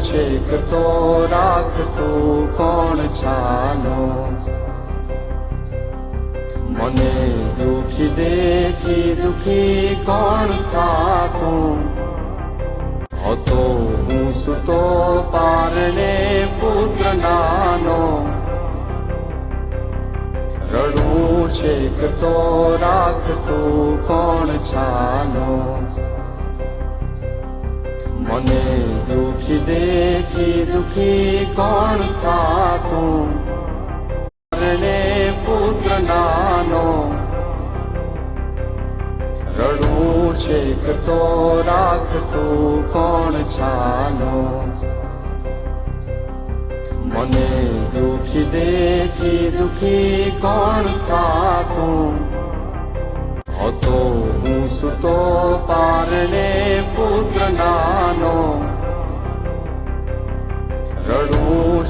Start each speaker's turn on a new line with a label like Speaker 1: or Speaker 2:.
Speaker 1: છેક તો રાખતું કોણ છાનો મને દુખી દેખી દુખી કોણ થાતું? હતો હું સુતો પારણે પુત્ર નાનો. રડવું છેક તો રાખતું કોણ છાનો દુખી કોણ થાતું? પુત્ર નાનો રડું છેક તો રાખતું કોણ છાનો? મને દુખી દેખી દુખી કોણ થાતું રડું